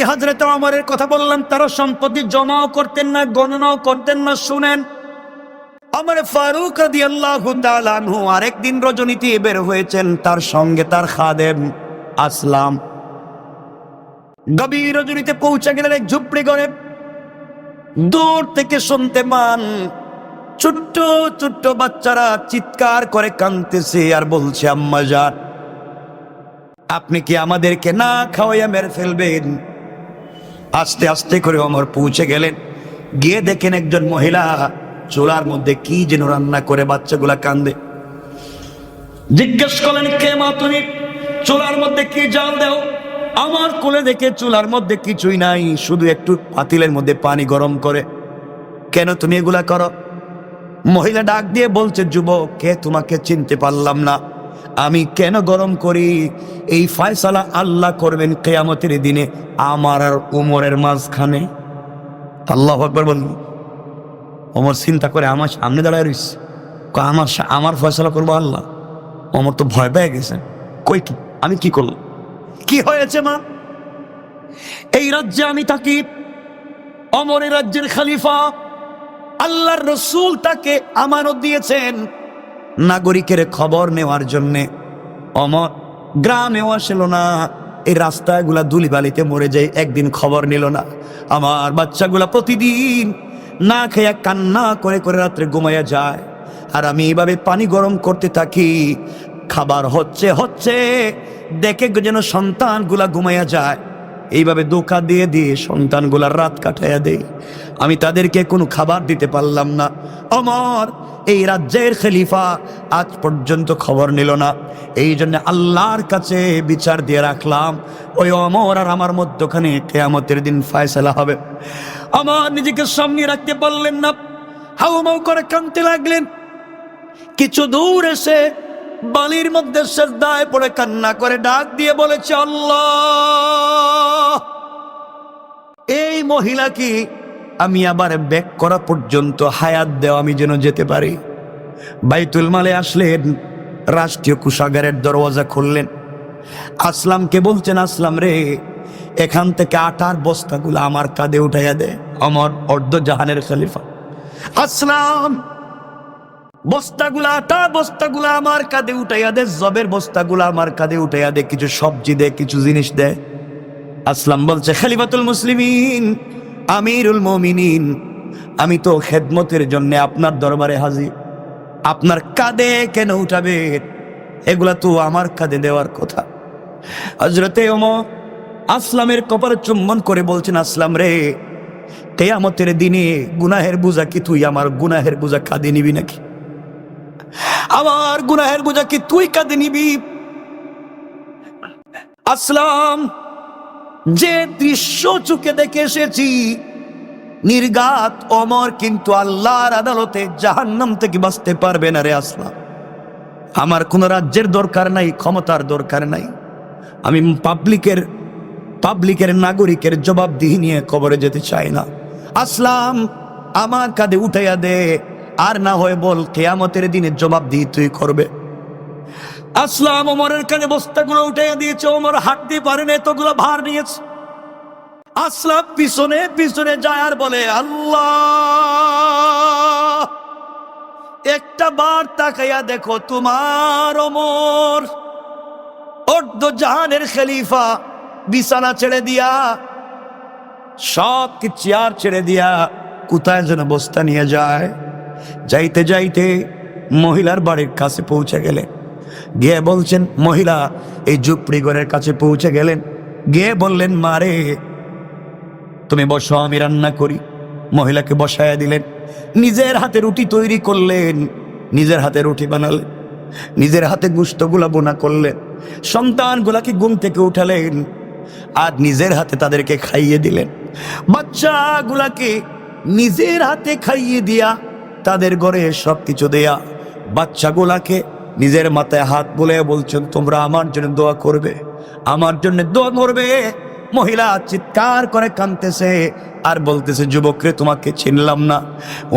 এই হাজরত আমারের কথা বললাম তারা সম্পত্তি জমাও করতেন না, গণনাও করতেন না, শুনেন। আমার ফারুক রাদি আল্লাহ আনহু আরেকদিন রজনীতি বের হয়েছেন, তার সঙ্গে তার খাদেম আসলাম। গভীর রজনীতে পৌঁছে গেলেন এক ঝুপড়ি করে দূর থেকে শুনতে মান ছোট্ট ছোট্ট বাচ্চারা চিৎকার করে কাঁদতেছে আর বলছে, আম্মা যান, আপনি কি আমাদেরকে না খাওয়াইয়া মেরে ফেলবেন? আস্তে আস্তে করে অমর পৌঁছে গেলেন। গিয়ে দেখেন একজন মহিলা চুলার মধ্যে কি যেন রান্না করে বাচ্চাগুলা কান্দে। জিজ্ঞেস করলেন, কে মা তুমি? চুলার মধ্যে কি জাল দাও? আমার কোলে দেখে চুলার মধ্যে কিছুই নাই, শুধু একটু পাতিলের মধ্যে পানি গরম করে। কেন তুমি এগুলা করো? মহিলা ডাক দিয়ে বলছে, যুবক, কে তোমাকে চিনতে পারলাম না? আমি কেন গরম করি? এই ফয়সালা আল্লাহ করবেন কেয়ামতের দিনে আমার আর উমরের মাঝখানে। আল্লাহ একবার বলুন অমর চিন্তা করে আমার সামনে দাঁড়ায় কয়, আমার আমার ফয়সলা করব আল্লাহ? অমর তো ভয় পেয়ে গেছে। কই কি, আমি কি করলাম? কি হয়েছে মা? এই রাজ্যে আমি থাকি, অমর এই রাজ্যের খালিফা। আল্লাহর রসুল তাকে আমানত দিয়েছেন। নাগরিকের খবর নেওয়ার জন্যে। অমর, গ্রামেও আসলো না। এই রাস্তাগুলা ধুলিবালিতে মরে যায় একদিন খবর নিল না। আমার বাচ্চাগুলা প্রতিদিন না খেয়ে কান্না করে করে রাত্রে ঘুমাইয়া যায়। আর আমি এইভাবে পানি গরম করতে থাকি। খাবার হচ্ছে হচ্ছে, দেখে যেন সন্তানগুলা ঘুমাইয়া যায়। এইভাবে দোকা দিয়ে দিয়ে সন্তানগুলার রাত কাটাইয়া দেই। আমি তাদেরকে কোনো খাবার দিতে পারলাম না। আমার এই রাজ্যের খলিফা আজ পর্যন্ত খবর নিল না। এই জন্য আল্লাহর কাছে বিচার দিয়ে রাখলাম। ওই অমর আর আমার মধ্যখানে কেয়ামতের দিন ফায়সালা হবে। আমার নিজেকে সামনে রাখতে পারলেন না। হাউমাউ করে কানতে লাগলেন। কিছু দূর এসে বালির মধ্যে শ্রদ্ধায় পড়ে কান্না করে ডাক দিয়ে বলেছে, আল্লাহ! এই মহিলা কি? আমি আবার ব্যাক করা পর্যন্ত হায়াত দেওয়া আমি যেন যেতে পারি। বাইতুল মালে আসলেন, রাষ্ট্রীয় কুষাগারের দরওয়াজা খুললেন। আসলামকে বলছেন, আসলাম রে, এখান থেকে আটার বস্তাগুলো আমার কাঁধে উঠাইয়া দে আমার অর্ধ জাহানের খলিফা। আসলাম, বস্তাগুলা আটা, বস্তাগুলা আমার কাঁধে উঠাইয়া দে, জবের বস্তাগুলা আমার কাঁধে উঠাইয়া দে, কিছু সবজি দে, কিছু জিনিস দে। আসলাম বলছে, খালিফাতুল মুসলিমিন, আমিরুল মমিনিন, আমি তো খেদমতের জন্য আপনার দরবারে হাজির। আপনার কাঁধে কেন উঠাবে? এগুলা তো আমার কাঁধে দেওয়ার কথা। হজরতে ওমর আসলামের কপালে চুম্বন করে বলছেন, আসলাম রে, কেয়ামতের দিনে গুনাহের বোঝা কি তুই? আমার গুনাহের বোঝা কাঁদে নিবি নাকি? আমার গুনাহের বোঝা কি তুই কাঁদে নিবি? আসলাম যে দৃশ্য চোখে দেখে এসেছি, নির্গাত অমর কিন্তু আল্লাহর আদালতে জাহান্নাম থেকে বাঁচতে পারবে না রে আসলাম আমার কোনো রাজ্যের দরকার নাই, ক্ষমতার দরকার নাই। আমি পাবলিকের পাবলিকের নাগরিকের জবাবদিহি নিয়ে কবরে যেতে চাই না। আসলাম, আমার কাঁধে উঠাইয়া দে, আর না হয় বল কেয়ামতের দিনে জবাবদিহি তুই করবে। আসলাম ওমরের কানে বস্তাগুলো উঠাইয়া দিয়েছে, ওমর হাঁটতে পারে না এতগুলো ভার নিয়েছে। আসলাম পিছনে পিছনে যায় আর বলে, আল্লাহ! একটা বার তাকাইয়া দেখো, তোমার ওমর অর্ধ জাহানের খলিফা, বিছানা ছেড়ে দিয়া, সব কি চেয়ার ছেড়ে দিয়া কোথায় যেন বস্তা নিয়ে যায়। যাইতে যাইতে মহিলার বাড়ির কাছে পৌঁছে গেলেন গিয়ে বলছেন, মহিলা, এই ঝুপড়ি ঘরের কাছে পৌঁছে গেলেন। গিয়ে বললেন মারে তুমি বসো, আমি রান্না করি। মহিলাকে বসায়া দিলেন। নিজের হাতে রুটি তৈরি করলেন, নিজের হাতে রুটি বানালেন, নিজের হাতে গুস্তগুলা বোনা করলেন, সন্তানগুলাকে ঘুম থেকে উঠালেন, আর নিজের হাতে তাদেরকে খাইয়ে দিলেন। বাচ্চাগুলাকে নিজের হাতে খাইয়ে দিয়া তাদের ঘরে সব কিছু দেয়া, বাচ্চাগুলাকে নিজের মাথায় হাত বলে বলছেন, তোমরা আমার জন্য দোয়া করবে, আমার জন্য দোয়া করবে। মহিলা চিৎকার করে কানতেছে আর বলতেছে যুবকরে তোমাকে চিনলাম না।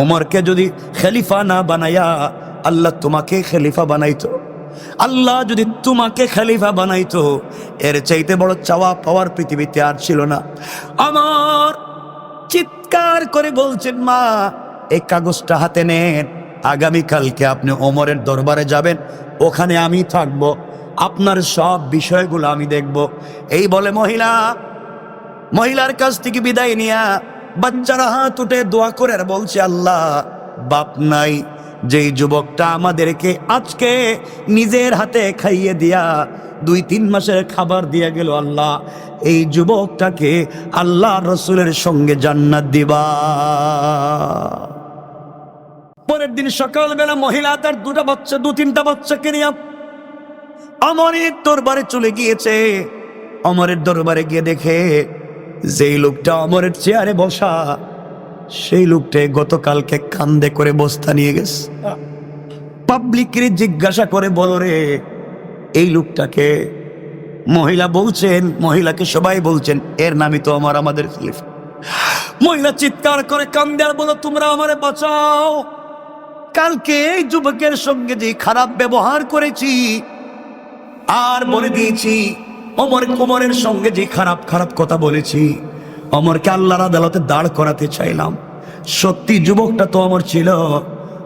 ওমরকে যদি খেলিফা না বানাইয়া আল্লাহ তোমাকে খেলিফা বানাইতো। আল্লাহ যদি তোমাকে খালিফা বানাইতো, এর চাইতে বড় চাওয়া পাওয়ার পৃথিবীতে আর ছিল না। আমার চিৎকার করে বলছেন, মা, এই কাগজটা হাতে নেন। আগামীকালকে আপনি ওমরের দরবারে যাবেন, ওখানে আমি থাকব। আপনার সব বিষয়গুলো আমি দেখব। এই বলে, মহিলা, মহিলার কাছ থেকে বিদায় নিয়া, বাচ্চারা হাত উঠে দোয়া করে আর বলছে, আল্লাহ, বাপ নাই, যেই যুবকটা আমাদেরকে আজকে নিজের হাতে খাইয়ে দিয়া দুই তিন মাসের খাবার দিয়া গেল, আল্লাহ, এই যুবকটাকে আল্লাহ রসুলের সঙ্গে জান্নাত দিবা। পরের দিন সকালবেলা মহিলা তার দুটা বাচ্চা, দু, তিনটা বাচ্চাকে নিয়ে অমরের দরবারে চলে গিয়েছে। অমরের দরবারে গিয়ে দেখে যেই লোকটা অমরের চেয়ারে বসা, সেই লোকটা গতকালকে কান্দে করে বস্তা নিয়ে গেছে। পাবলিকের জিজ্ঞাসা করে, বলো রে, এই লোকটাকে মহিলা বলছেন, মহিলাকে সবাই বলছেন, এর নামই তো আমার, আমাদের মহিলা চিৎকার করে কান্দে আর বলো তোমরা আমারে বাঁচাও। কালকে এই যুবকের সঙ্গে যে খারাপ ব্যবহার করেছি, আর বলে দিয়েছি, অমর কোমরের সঙ্গে যে খারাপ খারাপ কথা বলেছি, অমরকে আল্লাহর আদালতে দাঁড় করাতে চাইলাম। সত্যি যুবকটা তো অমর ছিল।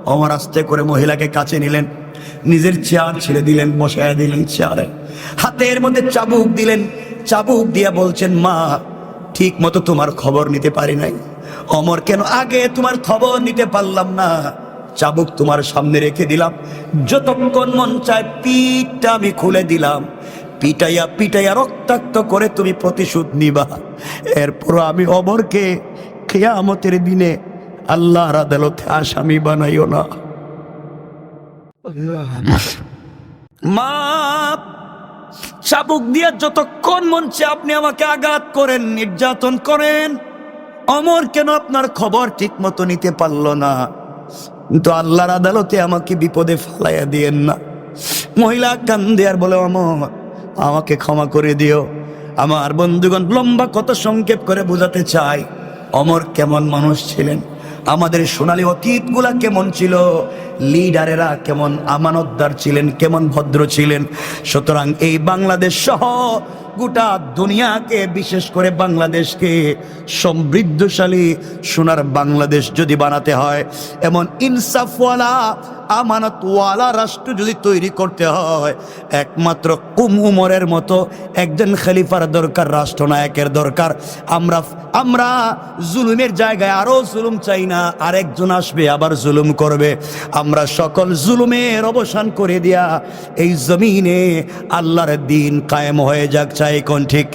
অমর আস্তে করে মহিলাকে কাছে নিলেন, নিজের চেয়ার ছেড়ে দিলেন, বসায় দিলেন চেয়ারে। হাতের মধ্যে চাবুক দিলেন, চাবুক দিয়ে বলছেন, মা, ঠিক মতো তোমার খবর নিতে পারি নাই। অমর কেন আগে তোমার খবর নিতে পারলাম না? চাবুক তোমার সামনে রেখে দিলাম। যতক্ষণ মন চায় পিঠটা আমি খুলে দিলাম। পিটাইয়া পিটাইয়া রক্তাক্ত করে তুমি প্রতিশোধ নিবা। এরপর আমি অমরকে খেয়ামতের দিনে আল্লাহর আদালতে আসামি বানাইও না। মা চাবুক দিয়ে যতক্ষণ মঞ্চে আপনি আমাকে আঘাত করেন, নির্যাতন করেন। অমর কেন আপনার খবর ঠিক মতো নিতে পারল না? কিন্তু আল্লাহর আদালতে আমাকে বিপদে ফালাইয়া দিয়েন না। মহিলা কান্দে দেয়ার বলে আমার আমাকে ক্ষমা করে দিও। আমার বন্ধুগণ লম্বা কত সংক্ষেপ করে বোঝাতে চাই অমর কেমন মানুষ ছিলেন? আমাদের সোনালি অতীতগুলা কেমন ছিল? লিডারেরা কেমন আমানতদার ছিলেন, কেমন ভদ্র ছিলেন। সুতরাং এই বাংলাদেশ সহ গোটা দুনিয়াকে, বিশেষ করে বাংলাদেশকে সমৃদ্ধশালী, সোনার বাংলাদেশ যদি বানাতে হয়, এমন ইনসাফওয়ালা, আমানতওয়ালা রাষ্ট্র যদি তৈরি করতে হয়, একমাত্র কুম উমরের মতো একজন খলিফার দরকার, রাষ্ট্রনায়কের দরকার। আমরা আমরা জুলুমের জায়গায় আরও জুলুম চাই না, আরেকজন আসবে, আবার জুলুম করবে। আমরা সকল জুলুমের অবসান করে দিয়া এই জমিনে আল্লাহর দিন কায়েম হয়ে যাক, চাই কোন ঠিক